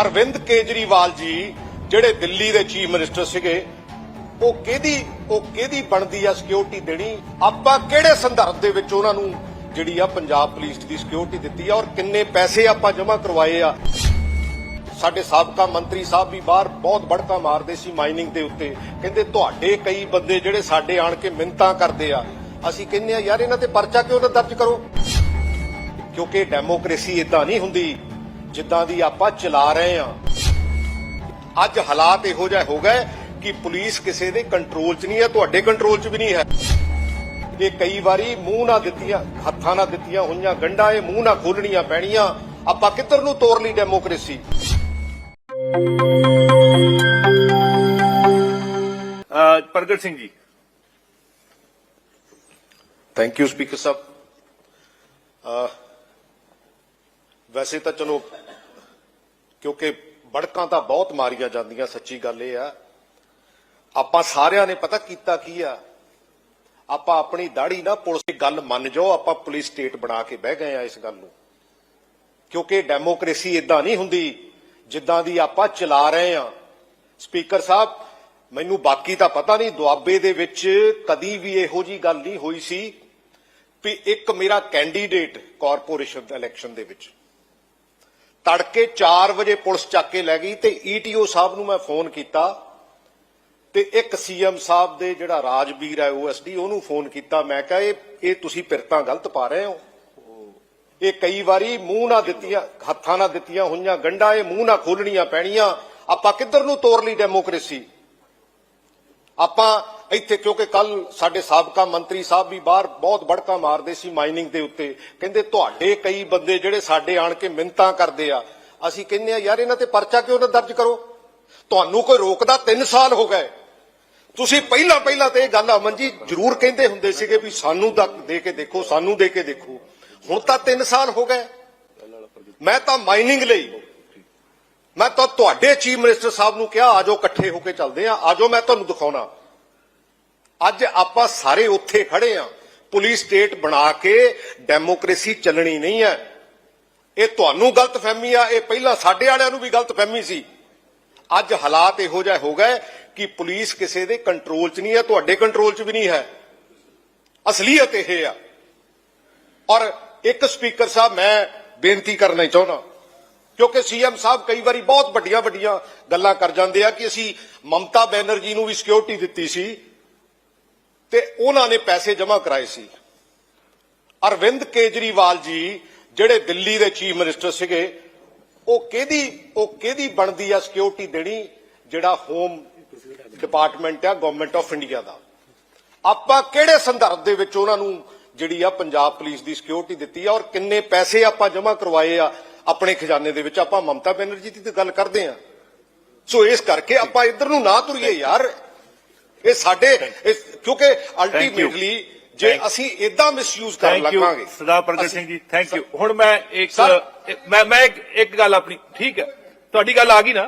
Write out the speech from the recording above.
ਅਰਵਿੰਦ ਕੇਜਰੀਵਾਲ ਜੀ, ਜਿਹੜੇ ਦਿੱਲੀ ਦੇ chief minister ਸੀਗੇ, ਉਹ ਕਿਹਦੀ ਉਹ ਕਿਹਦੀ ਬਣਦੀ ਆ ਸਿਕਿਉਰਿਟੀ ਦੇਣੀ? ਆਪਾਂ ਕਿਹੜੇ ਸੰਦਰਭ ਦੇ ਵਿੱਚ ਉਹਨਾਂ ਨੂੰ ਜਿਹੜੀ ਆ ਪੰਜਾਬ ਪੁਲਿਸ ਦੀ ਸਿਕਿਉਰਿਟੀ ਦਿੱਤੀ ਆ ਔਰ ਕਿੰਨੇ ਪੈਸੇ ਆਪਾਂ ਜਮ੍ਹਾਂ ਕਰਵਾਏ ਆ? ਸਾਡੇ ਸਾਬਕਾ ਮੰਤਰੀ ਸਾਹਿਬ ਵੀ ਬਾਹਰ ਬਹੁਤ ਬੜਕਾ ਮਾਰਦੇ ਸੀ ਮਾਈਨਿੰਗ ਦੇ ਉੱਤੇ। ਕਹਿੰਦੇ, ਤੁਹਾਡੇ ਕਈ ਬੰਦੇ ਜਿਹੜੇ ਸਾਡੇ ਆਣ ਕੇ ਮਿੰਤਾਂ ਕਰਦੇ ਆ। ਅਸੀਂ ਕਹਿੰਦੇ ਆ, ਯਾਰ, ਇਹਨਾਂ ਤੇ ਪਰਚਾ ਕਿਉਂ ਨਾ ਦਰਜ ਕਰੋ? ਕਿਉਂਕਿ ਡੈਮੋਕ੍ਰੇਸੀ ਇਦਾਂ ਨਹੀਂ ਹੁੰਦੀ। ਜਿੱਦਾਂ ਦੀ ਆਪਾਂ ਚਲਾ ਰਹੇ ਆ ਅੱਜ ਹਾਲਾਤ ਇਹੋ ਜਿਹਾ ਹੋ ਗਏ ਕਿ ਪੁਲਿਸ ਕਿਸੇ ਦੇ ਕੰਟਰੋਲ 'ਚ ਨਹੀਂ ਹੈ ਤੁਹਾਡੇ ਕੰਟਰੋਲ 'ਚ ਵੀ ਨਹੀਂ ਹੈ। ਇਹ ਕਈ ਵਾਰੀ ਮੂੰਹ ਨਾਲ ਦਿੱਤੀਆਂ ਹੱਥਾਂ ਨਾਲ ਦਿੱਤੀਆਂ ਹੋਈਆਂ ਗੰਢਾਂ ਇਹ ਮੂੰਹ ਨਾਲ ਖੋਲਣੀਆਂ ਪੈਣੀਆਂ। ਆਪਾਂ ਕਿੱਧਰ ਨੂੰ ਤੋੜ ਲਈ ਡੈਮੋਕ੍ਰੇਸੀ ਪ੍ਰਗਟ Singh ji. Thank you speaker ਸਾਹਿਬ ਵੈਸੇ ਤਾਂ ਚਲੋ ਕਿਉਂਕਿ ਬੜਕਾਂ ਤਾਂ ਬਹੁਤ ਮਾਰੀਆਂ ਜਾਂਦੀਆਂ, ਸੱਚੀ ਗੱਲ ਇਹ ਆ। ਆਪਾਂ ਸਾਰਿਆਂ ਨੇ ਪਤਾ ਕੀਤਾ ਕੀ ਆ? ਆਪਾਂ ਆਪਣੀ ਦਾੜੀ ਨਾ ਪੁਲਿਸ ਦੀ ਗੱਲ ਮੰਨ ਜਾਓ, ਆਪਾਂ ਪੁਲਿਸ ਸਟੇਟ ਬਣਾ ਕੇ ਬਹਿ ਗਏ ਆ ਇਸ ਗੱਲ ਨੂੰ। ਕਿਉਂਕਿ ਡੈਮੋਕ੍ਰੇਸੀ ਇਦਾਂ ਨਹੀਂ ਹੁੰਦੀ, ਜਿੱਦਾਂ ਦੀ ਆਪਾਂ ਚਲਾ ਰਹੇ ਆ। ਸਪੀਕਰ ਸਾਹਿਬ, ਮੈਨੂੰ ਬਾਕੀ ਤਾਂ ਪਤਾ ਨਹੀਂ, ਦੁਆਬੇ ਦੇ ਵਿੱਚ ਕਦੀ ਵੀ ਇਹੋ ਜੀ ਗੱਲ ਨਹੀਂ ਹੋਈ ਸੀ ਵੀ ਇੱਕ ਮੇਰਾ ਕੈਂਡੀਡੇਟ ਕਾਰਪੋਰੇਸ਼ਨ ਇਲੈਕਸ਼ਨ ਦੇ ਵਿੱਚ। ਤੜਕੇ 4 ਵਜੇ ਪੁਲਿਸ ਚੱਕ ਕੇ ਲੈ ਗਈ ਤੇ ਈਟੀਓ ਸਾਹਿਬ ਨੂੰ ਮੈਂ ਫੋਨ ਕੀਤਾ ਤੇ ਇੱਕ ਸੀਐਮ ਸਾਹਿਬ ਦੇ ਜਿਹੜਾ ਰਾਜਵੀਰ ਹੈ ਓਐਸਡੀ ਉਹਨੂੰ ਫੋਨ ਕੀਤਾ। ਮੈਂ ਕਿਹਾ, ਇਹ ਇਹ ਤੁਸੀਂ ਪਿਰਤਾਂ ਗਲਤ ਪਾ ਰਹੇ ਹੋ। ਇਹ ਕਈ ਵਾਰੀ ਮੂੰਹ ਨਾ ਦਿੱਤੀਆਂ, ਹੱਥਾਂ ਨਾ ਦਿੱਤੀਆਂ ਹੋਈਆਂ ਗੰਢਾਂ, ਇਹ ਮੂੰਹ ਨਾ ਖੋਲਣੀਆਂ ਪੈਣੀਆਂ। ਆਪਾਂ ਕਿੱਧਰ ਨੂੰ ਤੋਰ ਲਈ ਡੈਮੋਕ੍ਰੇਸੀ? ਆਪਾਂ ਇੱਥੇ, ਕਿਉਂਕਿ ਕੱਲ ਸਾਡੇ ਸਾਬਕਾ ਮੰਤਰੀ ਸਾਹਿਬ ਵੀ ਬਾਹਰ ਬਹੁਤ ਬੜਕਾ ਮਾਰਦੇ ਸੀ ਮਾਈਨਿੰਗ ਦੇ ਉੱਤੇ। ਕਹਿੰਦੇ, ਤੁਹਾਡੇ ਕਈ ਬੰਦੇ ਜਿਹੜੇ ਸਾਡੇ ਆਣ ਕੇ ਮਿੰਤਾਂ ਕਰਦੇ ਆ। ਅਸੀਂ ਕਹਿੰਦੇ ਆ, ਯਾਰ, ਇਹਨਾਂ ਤੇ ਪਰਚਾ ਕਿਉਂ ਨਾ ਦਰਜ ਕਰੋ? ਤੁਹਾਨੂੰ ਕੋਈ ਰੋਕਦਾ 3 ਸਾਲ ਹੋ ਗਏ। ਤੁਸੀਂ ਪਹਿਲਾਂ ਪਹਿਲਾਂ ਤੇ ਇਹ ਗੱਲ ਅਮਨ ਜੀ ਜ਼ਰੂਰ ਕਹਿੰਦੇ ਹੁੰਦੇ ਸੀਗੇ ਵੀ ਸਾਨੂੰ ਦੇ ਕੇ ਦੇਖੋ, ਸਾਨੂੰ ਦੇ ਕੇ ਦੇਖੋ। ਹੁਣ ਤਾਂ 3 ਸਾਲ ਹੋ ਗਏ। ਮੈਂ ਤਾਂ ਮਾਈਨਿੰਗ ਲਈ ਮੈਂ ਤਾਂ ਤੁਹਾਡੇ ਚੀਫ ਮਿਨਿਸਟਰ ਸਾਹਿਬ ਨੂੰ ਕਿਹਾ ਆਜੋ ਇਕੱਠੇ ਹੋ ਕੇ ਚੱਲਦੇ ਆ ਆਜੋ ਮੈਂ ਤੁਹਾਨੂੰ ਦਿਖਾਉਣਾ। ਅੱਜ ਆਪਾਂ ਸਾਰੇ ਉੱਥੇ ਖੜੇ ਆ, ਪੁਲਿਸ ਸਟੇਟ ਬਣਾ ਕੇ ਡੈਮੋਕ੍ਰੇਸੀ ਚੱਲਣੀ ਨਹੀਂ ਹੈ। ਇਹ ਤੁਹਾਨੂੰ ਗਲਤਫਹਿਮੀ ਆ, ਇਹ ਪਹਿਲਾਂ ਸਾਡੇ ਵਾਲਿਆਂ ਨੂੰ ਵੀ ਗਲਤਫਹਿਮੀ ਸੀ। ਅੱਜ ਹਾਲਾਤ ਇਹੋ ਜਿਹਾ ਹੋ ਗਏ ਕਿ ਪੁਲਿਸ ਕਿਸੇ ਦੇ ਕੰਟਰੋਲ 'ਚ ਨਹੀਂ ਹੈ, ਤੁਹਾਡੇ ਕੰਟਰੋਲ 'ਚ ਵੀ ਨਹੀਂ ਹੈ। ਅਸਲੀਅਤ ਇਹ ਆ। ਔਰ ਇੱਕ ਸਪੀਕਰ ਸਾਹਿਬ, ਮੈਂ ਬੇਨਤੀ ਕਰਨਾ ਚਾਹੁੰਦਾ। ਕਿਉਂਕਿ ਸੀਐਮ ਸਾਹਿਬ ਕਈ ਵਾਰੀ ਬਹੁਤ ਵੱਡੀਆਂ ਵੱਡੀਆਂ ਗੱਲਾਂ ਕਰ ਜਾਂਦੇ ਆ ਕਿ ਅਸੀਂ ਮਮਤਾ ਬੈਨਰਜੀ ਨੂੰ ਵੀ ਸਿਕਿਉਰਿਟੀ ਦਿੱਤੀ ਸੀ ਤੇ ਉਹਨਾਂ ਨੇ ਪੈਸੇ ਜਮ੍ਹਾਂ ਕਰਾਏ ਸੀ। ਅਰਵਿੰਦ ਕੇਜਰੀਵਾਲ ਜੀ ਜਿਹੜੇ ਦਿੱਲੀ ਦੇ ਚੀਫ ਮਿਨਿਸਟਰ ਸੀਗੇ, ਉਹ ਕਿਹਦੀ ਉਹ ਕਿਹਦੀ ਬਣਦੀ ਆ ਸਿਕਿਉਰਿਟੀ ਦੇਣੀ ਜਿਹੜਾ ਹੋਮ ਡਿਪਾਰਟਮੈਂਟ ਆ ਗਵਰਨਮੈਂਟ ਆਫ ਇੰਡੀਆ ਦਾ? ਆਪਾਂ ਕਿਹੜੇ ਸੰਦਰਭ ਦੇ ਵਿੱਚ ਉਹਨਾਂ ਨੂੰ ਜਿਹੜੀ ਆ ਪੰਜਾਬ ਪੁਲਿਸ ਦੀ ਸਿਕਿਉਰਿਟੀ ਦਿੱਤੀ ਆ ਔਰ ਕਿੰਨੇ ਪੈਸੇ ਆਪਾਂ ਜਮ੍ਹਾਂ ਕਰਵਾਏ ਆ ਆਪਣੇ ਖਜ਼ਾਨੇ ਦੇ ਵਿੱਚ ਆਪਾਂ ਮਮਤਾ ਬੈਨਰਜੀ ਦੀ ਤੇ ਗੱਲ ਕਰਦੇ ਆ ਸੋ ਇਸ ਕਰਕੇ ਆਪਾਂ ਇੱਧਰ ਨੂੰ ਨਾ ਤੁਰੀਏ ਯਾਰ। ਇਹ ਸਾਡੇ ਕਿਉਂਕਿ ਅਲਟੀਮੇਟਲੀ ਜੇ ਅਸੀਂ ਇਦਾਂ ਮਿਸਯੂਜ਼ ਕਰਨ ਲੱਗਾਂਗੇ ਸਰਦਾਰ ਪ੍ਰਗਟ ਸਿੰਘ ਜੀ ਥੈਂਕ ਯੂ ਹੁਣ ਮੈਂ ਇੱਕ ਮੈਂ ਮੈਂ ਇੱਕ ਗੱਲ ਆਪਣੀ ਠੀਕ ਹੈ। ਤੁਹਾਡੀ ਗੱਲ ਆ ਗਈ ਨਾ?